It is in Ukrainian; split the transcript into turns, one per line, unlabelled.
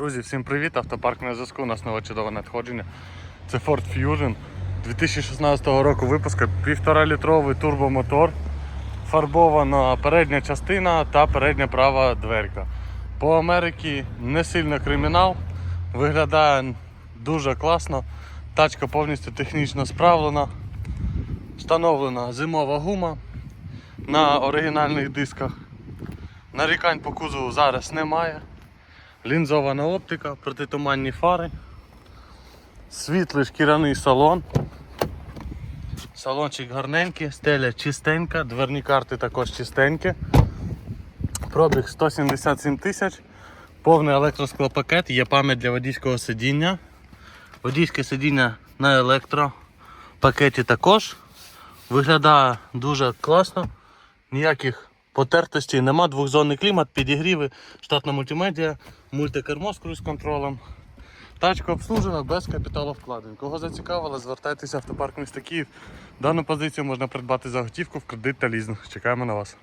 Друзі, всім привіт! Автопарк на зв'язку. У нас нове чудове надходження. Це Ford Fusion 2016 року випуска, 1,5 літровий турбомотор, фарбована передня частина та передня права дверка. По Америці не сильно кримінал, виглядає дуже класно. Тачка повністю технічно справлена. Встановлена зимова гума на оригінальних дисках. Нарікань по кузову зараз немає. Лінзована оптика, протитуманні фари, світлий шкіряний салон. Салончик гарненький, стеля чистенька, дверні карти також чистенькі. Пробіг 177 тисяч, повний електросклопакет, є пам'ять для водійського сидіння. Водійське сидіння на електропакеті також. Виглядає дуже класно, ніяких потертостей, нема двохзонний клімат, підігріви, штатна мультимедіа, мультикермо з круїз-контролем. Тачка обслужена без капіталовкладень. Кого зацікавило, звертайтеся в автопарк міста Київ. Дану позицію можна придбати за готівку в кредит та лізинг. Чекаємо на вас.